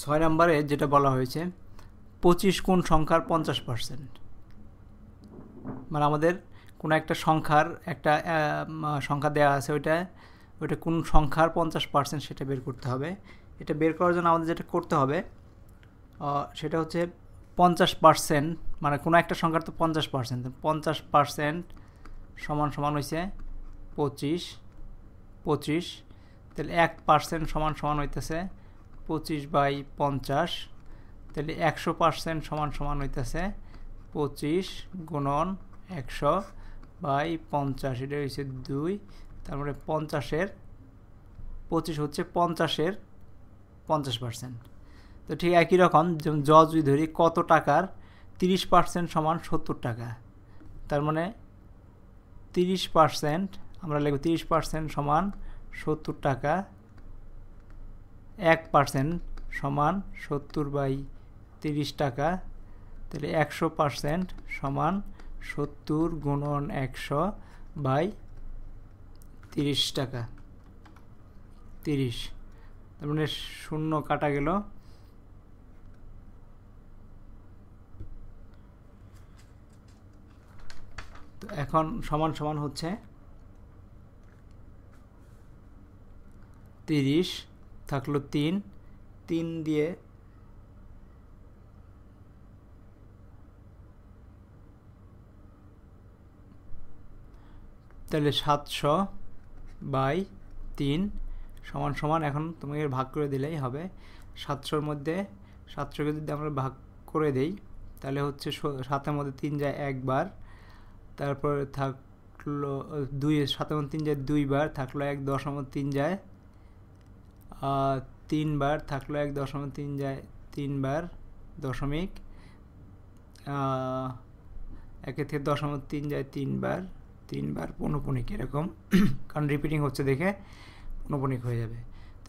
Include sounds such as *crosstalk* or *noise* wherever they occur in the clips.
ছয় নম্বরে যেটা বলা হয়েছে, পঁচিশ কোন সংখ্যার পঞ্চাশ পার্সেন্ট মানে আমাদের কোনো একটা সংখ্যার একটা সংখ্যা দেওয়া আছে ওইটা ওইটা কোন সংখ্যার পঞ্চাশ পার্সেন্ট সেটা বের করতে হবে। এটা বের করার জন্য আমাদের যেটা করতে হবে সেটা হচ্ছে পঞ্চাশ পার্সেন্ট মানে কোনো একটা সংখ্যার তো পঞ্চাশ পার্সেন্ট পঞ্চাশ পার্সেন্ট সমান সমান হয়েছে পঁচিশ পঁচিশ, তাহলে এক পার্সেন্ট সমান সমান হইতেছে পঁচিশ বাই পঞ্চাশ, তাহলে একশো পার্সেন্ট সমান সমান হইতেছে পঁচিশ গুণন একশো বাই পঞ্চাশ, এটা হচ্ছে দুই তারপরে পঞ্চাশের, পঁচিশ হচ্ছে পঞ্চাশের পঞ্চাশ পার্সেন্ট। তো ঠিক একই রকম, যেমন জ যদি ধরি, কত টাকার? তিরিশ পার্সেন্ট সমান সত্তর টাকা। তার মানে তিরিশ পার্সেন্ট, আমরা লিখব তিরিশ পার্সেন্ট সমান সত্তর টাকা এক পার্সেন্ট সমান সত্তর বাই তিরিশ টাকা, তাহলে একশো পার্সেন্ট সমান সত্তর গুণন একশো বাই তিরিশ টাকা। তিরিশ, তার মানে শূন্য কাটা গেল। তো এখন সমান সমান হচ্ছে তিরিশ থাকল তিন। তিন দিয়ে তাহলে সাতশো বাই তিন সমান সমান এখন তোমাকে ভাগ করে দিলেই হবে। সাতশোর মধ্যে সাতশোকে যদি আমরা ভাগ করে দেই, তাহলে হচ্ছে সাতের মধ্যে তিন যায় একবার তারপরে থাকল, দুই সাতের মধ্যে তিন যায় দুইবার থাকল এক, দশের মধ্যে তিন যায় তিনবার থাকল এক দশমিক তিন যায়, তিনবার দশমিক একের থেকে দশমিক তিন যায় তিনবার তিনবার পৌনপুনিক এরকম। *clears throat* কারণ রিপিটিং হচ্ছে দেখে পৌনপুনিক হয়ে যাবে।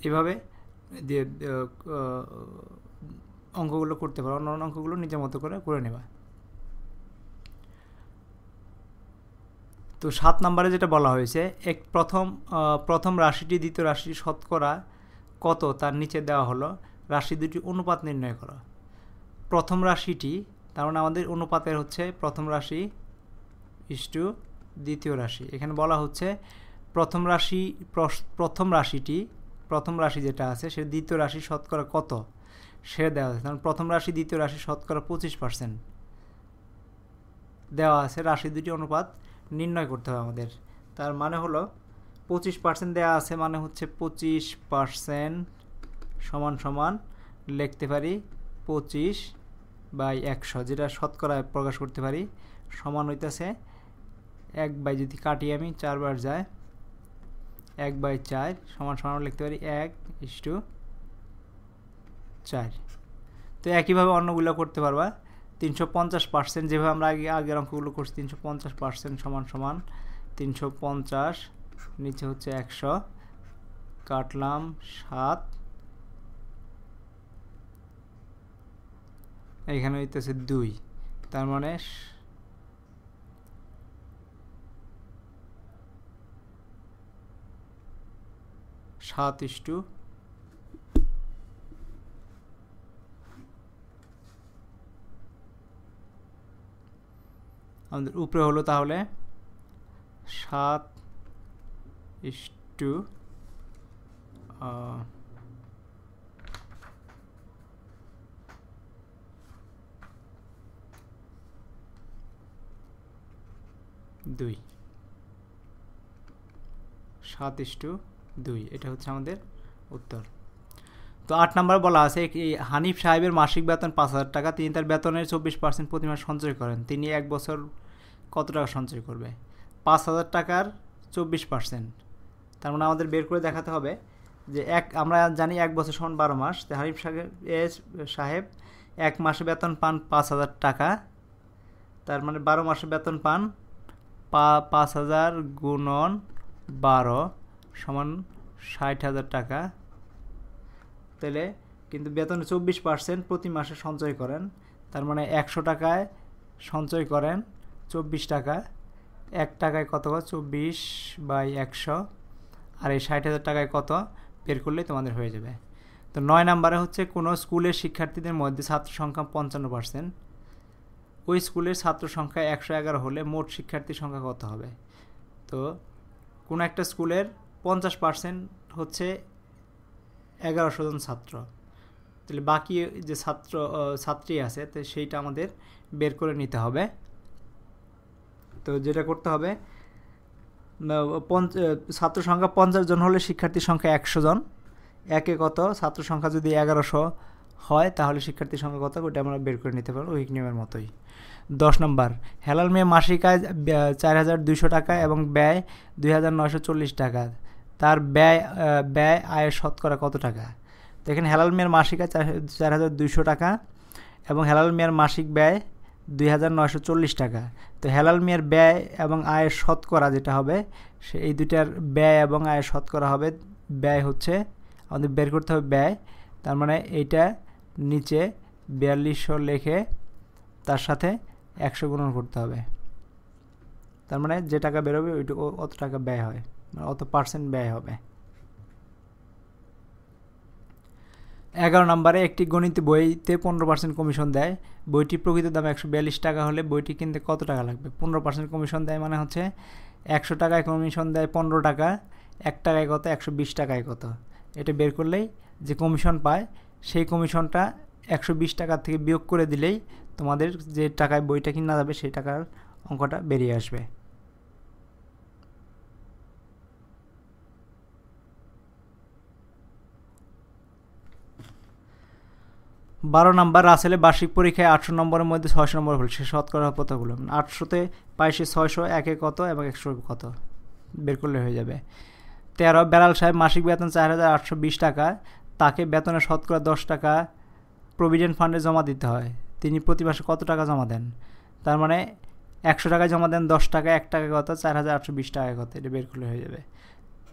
এভাবে দিয়ে অঙ্কগুলো করতে পারো অন্য অঙ্কগুলো নিজের মতো করে করে নেবা। তো সাত নম্বরে যেটা বলা হয়েছে, এক প্রথম প্রথম রাশিটি দ্বিতীয় রাশিটি শতকরা কত তার নিচে দেওয়া হলো? রাশি দুটি অনুপাত নির্ণয় করো। প্রথম রাশিটি, তার মানে আমাদের অনুপাতের হচ্ছে প্রথম রাশি ইস টু দ্বিতীয় রাশি। এখানে বলা হচ্ছে প্রথম রাশি প্রথম রাশিটি, প্রথম রাশি যেটা আছে, সে দ্বিতীয় রাশি শতকরা কত? সে দেওয়া আছে। কারণ প্রথম রাশি, দ্বিতীয় রাশি শতকরা পঁচিশ পার্সেন্ট দেওয়া আছে, রাশি দুটি অনুপাত নির্ণয় করতে হবে আমাদের। তার মানে হলো পঁচিশ পার্সেন্ট দেওয়া আছে মানে হচ্ছে পঁচিশ পার্সেন্ট সমান সমান। লিখতে পারি পঁচিশ বাই একশো, যেটা শতকরায় প্রকাশ করতে পারি। সমান হইতেছে এক বাই যদি কাটি আমি, চারবার যায় এক বাই চার, সমান সমান লিখতে পারি এক ইস টু চার। তো একইভাবে অন্যগুলো করতে পারবা। তিনশো পঞ্চাশ পার্সেন্ট যেভাবে আমরা আগে আগের অঙ্কগুলো করছি, তিনশো পঞ্চাশ পার্সেন্ট সমান সমান তিনশো পঞ্চাশ নিচে হচ্ছে একশো। কাটলাম সাত। এখানে হইতেছে দুই। তার মানে সাত ইস্টু আমাদের উপরে হলো তাহলে সাত is to uh, দুই। সাত ইস্টু দুই। এটা হচ্ছে আমাদের উত্তর। তো আট নাম্বার বলা আছে হানিফ সাহেবের মাসিক বেতন পাঁচ হাজার টাকা তিনি তার বেতনের চব্বিশ পার্সেন্ট প্রতি মাস সঞ্চয় করেন। তিনি এক বছর কত টাকা সঞ্চয় করবে? পাঁচ হাজার টাকার চব্বিশ পার্সেন্ট তার মানে আমাদের বের করে দেখাতে হবে যে এক, আমরা জানি এক বছর সমান বারো মাস। তো হারিফ সাহেব সাহেব এক মাসে বেতন পান পাঁচ হাজার টাকা। তার মানে বারো মাসে বেতন পান পা, পাঁচ হাজার গুণন বারো সমান ষাট হাজার টাকা। তাহলে কিন্তু বেতনে চব্বিশ পার্সেন্ট প্রতি মাসে সঞ্চয় করেন। তার মানে একশো টাকায় সঞ্চয় করেন চব্বিশ টাকা। এক টাকায় কত চব্বিশ বাই একশো। আর এই ষাট হাজার টাকায় কত বের করলেই তোমাদের হয়ে যাবে। তো নয় নাম্বারে হচ্ছে কোনো স্কুলের শিক্ষার্থীদের মধ্যে ছাত্র সংখ্যা পঞ্চান্ন পার্সেন্ট ওই স্কুলের ছাত্র সংখ্যা একশো এগারো হলে মোট শিক্ষার্থীর সংখ্যা কত হবে? তো কোনো একটা স্কুলের পঞ্চাশ পার্সেন্ট হচ্ছে এগারোশো জন ছাত্র। তাহলে বাকি যে ছাত্র ছাত্রী আছে, তো সেইটা আমাদের বের করে নিতে হবে। তো যেটা করতে হবে ছাত্র সংখ্যা পঞ্চাশ জন হলে শিক্ষার্থীর সংখ্যা একশো জন। একে কত? ছাত্র সংখ্যা যদি এগারোশো হয়, তাহলে শিক্ষার্থীর সংখ্যা কত? ওটা আমরা বের করে নিতে পারব উইক নিয়মের মতোই। দশ নম্বর, হেলাল মেয়ে মাসিক আয় চার হাজার দুইশো টাকা এবং ব্যয় দুই হাজার চল্লিশ টাকা। তার ব্যয় ব্যয় আয়ের শতকরা কত টাকা? দেখেন হেলাল মেয়ের মাসিক আয় চার হাজার দুইশো টাকা এবং হেলাল মেয়ের মাসিক ব্যয় দুই হাজার নয়শো চল্লিশ টাকা। তো হেলাল মিয়ার ব্যয় এবং আয়ের শতকরা যেটা হবে, সে এই দুইটার ব্যয় এবং আয়ের শতকরা হবে, ব্যয় হচ্ছে, আমাদের বের করতে হবে ব্যয়, তার মানে এইটা নিচে বিয়াল্লিশশো লেখে তার সাথে একশো গুণন করতে হবে। তার মানে যে টাকা বেরোবে, ওইটু অত টাকা ব্যয় হয় মানে অত পার্সেন্ট ব্যয় হবে। এগারো নম্বরে একটি গণিত বইতে পনেরো পার্সেন্ট কমিশন দেয়। বইটি প্রকৃত দাম একশো বিয়াল্লিশ টাকা হলে বইটি কিনতে কত টাকা লাগবে? পনেরো পার্সেন্ট কমিশন দেয় মানে হচ্ছে একশো টাকায় কমিশন দেয় পনেরো টাকা, এক টাকায় কত? একশো বিশ টাকায় কত? এটা বের করলেই যে কমিশন পায়, সেই কমিশনটা একশো বিশ টাকা থেকে বিয়োগ করে দিলেই তোমাদের যে টাকায় বইটা কিনা যাবে, সেই টাকার অঙ্কটা বেরিয়ে আসবে। বারো নম্বর রাসেলে বার্ষিক পরীক্ষায় আটশো নম্বরের মধ্যে ছয়শো নম্বর হল। সে শতকরা কতগুলো? আটশোতে পাইছে ছয়শো, একে কত এবং একশো কত? বের করলে হয়ে যাবে। তেরো, বেলাল সাহেব মাসিক বেতন চার হাজার আটশো বিশ টাকা। তাকে বেতনের শতকরা দশ টাকা প্রভিডেন্ট ফান্ডে জমা দিতে হয়। তিনি প্রতি মাসে কত টাকা জমা দেন? তার মানে একশো টাকায় জমা দেন, দশ টাকা, এক টাকা কত, চার হাজার আটশো বিশ টাকা কত? এটা বের করলে হয়ে যাবে।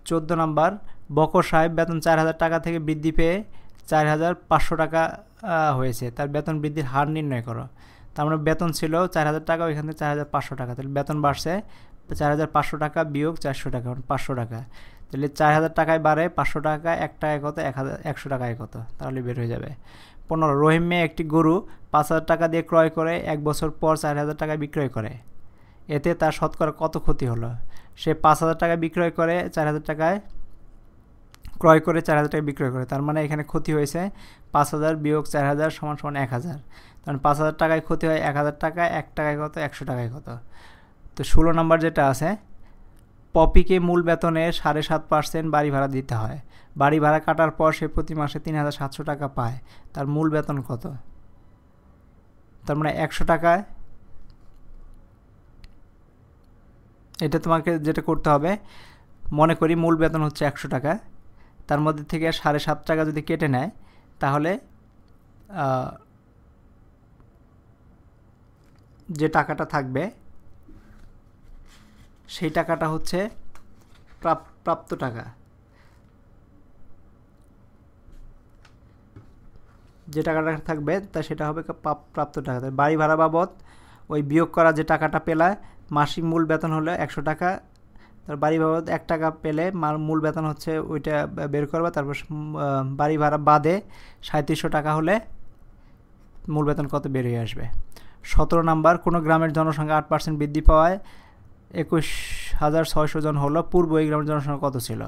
চোদ্দ নম্বর, বকর সাহেব বেতন চার হাজার টাকা থেকে বৃদ্ধি পেয়ে চার হাজার পাঁচশো টাকা হয়েছে। তার বেতন বৃদ্ধির হার নির্ণয় করো। তার মানে বেতন ছিল চার হাজার টাকা, ওইখান থেকে চার হাজার পাঁচশো টাকা। তাহলে বেতন বাড়ছে, চার হাজার পাঁচশো টাকা বিয়োগ চারশো টাকা মানে পাঁচশো টাকা। তাহলে চার হাজার টাকায় বাড়ে, পাঁচশো টাকা, এক টাকায় কত এক হাজার, একশো টাকায় কত তাহলে বের হয়ে যাবে। পনেরো, রহিম মেয়ে একটি গরু পাঁচ হাজার টাকা দিয়ে ক্রয় করে, এক বছর পর চার হাজার টাকায় বিক্রয় করে। এতে তার শতকরা কত ক্ষতি হলো? সে পাঁচ হাজার টাকা বিক্রয় করে, চার হাজার টাকায় ক্রয় করে চার হাজার টাকা বিক্রয় করে। তার মানে এখানে ক্ষতি হয়েছে পাঁচ হাজার বিয়োগ চার হাজার সমান সমান এক হাজার। কারণ পাঁচ হাজার টাকায় ক্ষতি হয় এক হাজার টাকায়, এক টাকায় কত? একশো টাকায় কত? তো ষোলো নম্বর যেটা আছে, পপিকে মূল বেতনে সাড়ে সাত পার্সেন্ট বাড়ি ভাড়া দিতে হয়। বাড়ি ভাড়া কাটার পর সে প্রতি মাসে তিন হাজার সাতশো টাকা পায়। তার মূল বেতন কত? তার মানে একশো টাকায় এটা তোমাকে যেটা করতে হবে, মনে করি মূল বেতন হচ্ছে একশো টাকা। তার মধ্যে থেকে সাড়ে সাত টাকা যদি কেটে নেয়, তাহলে যে টাকাটা থাকবে, সেই টাকাটা হচ্ছে প্রাপ্ত টাকা। যে টাকাটা থাকবে, তা সেটা হবে প্রাপ্ত টাকা। বাড়ি ভাড়া বাবদ ওই বিয়োগ করা যে টাকাটা পেলায়, মাসিক মূল বেতন হলো একশো টাকা তার বাড়ি বাবদ এক টাকা পেলে মূল বেতন হচ্ছে ওইটা বের করবে, তারপর বাড়ি ভাড়া বাদে সাঁত্রিশশো টাকা হলে মূল বেতন কত বেরিয়ে আসবে। সতেরো নাম্বার, কোনো গ্রামের জনসংখ্যা আট পার্সেন্ট বৃদ্ধি পাওয়ায় একুশ হাজার ছয়শো জন হলো, পূর্ব এই গ্রামের জনসংখ্যা কত ছিল?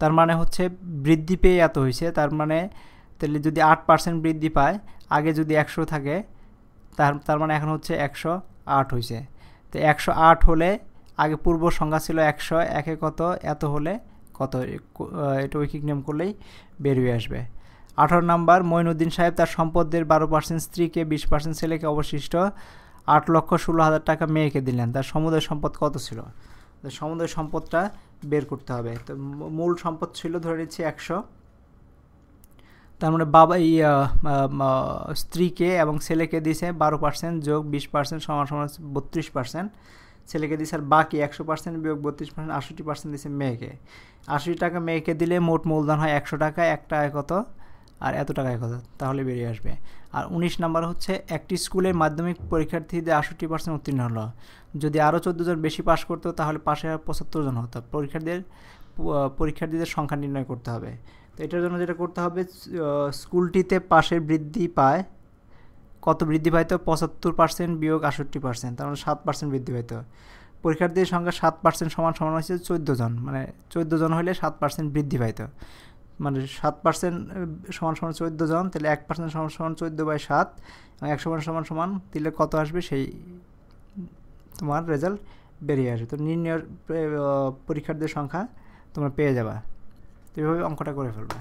তার মানে হচ্ছে বৃদ্ধি পেয়ে এত হয়েছে তার মানে তাহলে যদি আট পার্সেন্ট বৃদ্ধি পায়, আগে যদি একশো থাকে, তার তার মানে এখন হচ্ছে একশো আট হয়েছে তো একশো আট হলে আগে পূর্ব সংখ্যা ছিল একশো, একে কত, এত হলে কত? এটা ঐকিক নিয়ম করলেই বেরিয়ে আসবে। আঠারো নাম্বার মঈনুদ্দিন সাহেব তার সম্পদের বারো পার্সেন্ট স্ত্রীকে, বিশ পার্সেন্ট ছেলেকে অবশিষ্ট আট লক্ষ ষোলো হাজার টাকা মেয়েকে দিলেন। তার সমুদয় সম্পদ কত ছিল? সমুদয় সম্পদটা বের করতে হবে। তো মূল সম্পদ ছিল ধরে নিচ্ছি একশো। তার মানে বাবা এই স্ত্রীকে এবং ছেলেকে দিছে বারো পার্সেন্ট যোগ বিশ পার্সেন্ট সমান সমান বত্রিশ পার্সেন্ট ছেলেকে দিয়েছে আর বাকি একশো পার্সেন্ট বিয়োগ বত্রিশ পার্সেন্ট আশিটি পার্সেন্ট দিয়েছে মেয়েকে। আশি টাকা মেয়েকে দিলে মোট মূলধন হয় একশো টাকা, এক টাকায় কত? আর এত টাকায় কত? তাহলে বেরিয়ে আসবে। আর উনিশ নাম্বার হচ্ছে একটি স্কুলের মাধ্যমিক পরীক্ষার্থীদের আষট্টি পার্সেন্ট উত্তীর্ণ হলো। যদি আরও চোদ্দ জন বেশি পাশ করতো তাহলে পাশে পঁচাত্তর জন হতো। পরীক্ষার্থীদের পরীক্ষার্থীদের সংখ্যা নির্ণয় করতে হবে। তো এটার জন্য যেটা করতে হবে স্কুলটিতে পাশের বৃদ্ধি পায়। কত বৃদ্ধি পাইতো? পঁচাত্তর পার্সেন্ট বিয়োগ আষট্টি পার্সেন্ট তার মানে সাত পার্সেন্ট বৃদ্ধি পাইতো। পরীক্ষার্থীর সংখ্যা সাত পার্সেন্ট সমান সমান হয়েছে চোদ্দ জন মানে চোদ্দ জন হলে সাত পার্সেন্ট বৃদ্ধি পাইতো। মানে সাত পার্সেন্ট সমান সমান চোদ্দ জন, তাহলে এক পার্সেন্ট সমান সমান চোদ্দ বাই সাত এক সমান সমান সমান দিলে কত আসবে? সেই তোমার রেজাল্ট বেরিয়ে আসবে। তো নির্ণয় পরীক্ষার্থীর সংখ্যা তোমরা পেয়ে যাবা। তো এইভাবে অঙ্কটা করে ফেলবে।